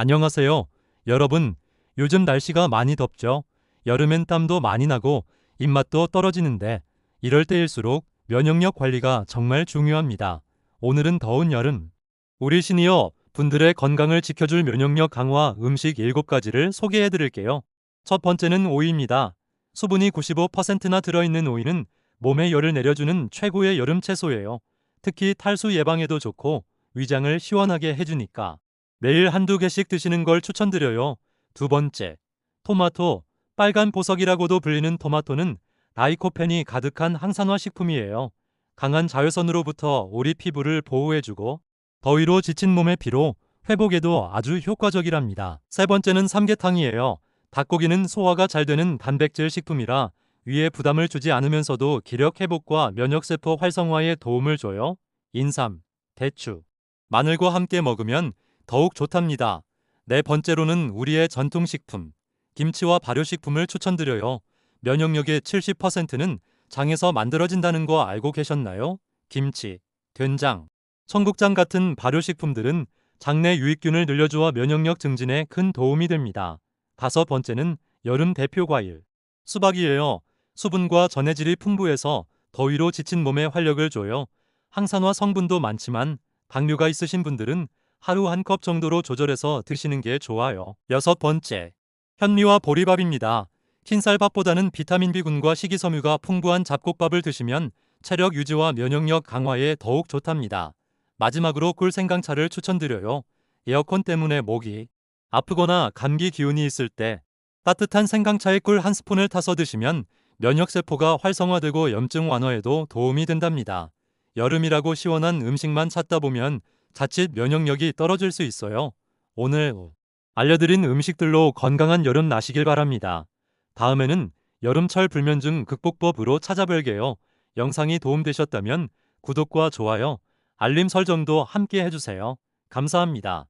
안녕하세요. 여러분, 요즘 날씨가 많이 덥죠? 여름엔 땀도 많이 나고 입맛도 떨어지는데 이럴 때일수록 면역력 관리가 정말 중요합니다. 오늘은 더운 여름. 우리 시니어 분들의 건강을 지켜줄 면역력 강화 음식 7가지를 소개해 드릴게요. 첫 번째는 오이입니다. 수분이 95%나 들어있는 오이는 몸에 열을 내려주는 최고의 여름 채소예요. 특히 탈수 예방에도 좋고 위장을 시원하게 해주니까 매일 한두 개씩 드시는 걸 추천드려요. 두 번째, 토마토, 빨간 보석이라고도 불리는 토마토는 라이코펜이 가득한 항산화 식품이에요. 강한 자외선으로부터 우리 피부를 보호해주고 더위로 지친 몸의 피로 회복에도 아주 효과적이랍니다. 세 번째는 삼계탕이에요. 닭고기는 소화가 잘 되는 단백질 식품이라 위에 부담을 주지 않으면서도 기력 회복과 면역세포 활성화에 도움을 줘요. 인삼, 대추, 마늘과 함께 먹으면 더욱 좋답니다. 네 번째로는 우리의 전통식품, 김치와 발효식품을 추천드려요. 면역력의 70%는 장에서 만들어진다는 거 알고 계셨나요? 김치, 된장, 청국장 같은 발효식품들은 장내 유익균을 늘려주어 면역력 증진에 큰 도움이 됩니다. 다섯 번째는 여름 대표 과일, 수박이에요. 수분과 전해질이 풍부해서 더위로 지친 몸에 활력을 줘요. 항산화 성분도 많지만 당뇨가 있으신 분들은 하루 한 컵 정도로 조절해서 드시는 게 좋아요. 여섯 번째, 현미와 보리밥입니다. 흰쌀밥보다는 비타민 B군과 식이섬유가 풍부한 잡곡밥을 드시면 체력 유지와 면역력 강화에 더욱 좋답니다. 마지막으로 꿀 생강차를 추천드려요. 에어컨 때문에 목이 아프거나 감기 기운이 있을 때 따뜻한 생강차에 꿀 한 스푼을 타서 드시면 면역세포가 활성화되고 염증 완화에도 도움이 된답니다. 여름이라고 시원한 음식만 찾다 보면 자칫 면역력이 떨어질 수 있어요. 오늘 알려드린 음식들로 건강한 여름 나시길 바랍니다. 다음에는 여름철 불면증 극복법으로 찾아뵐게요. 영상이 도움되셨다면 구독과 좋아요, 알림 설정도 함께 해주세요. 감사합니다.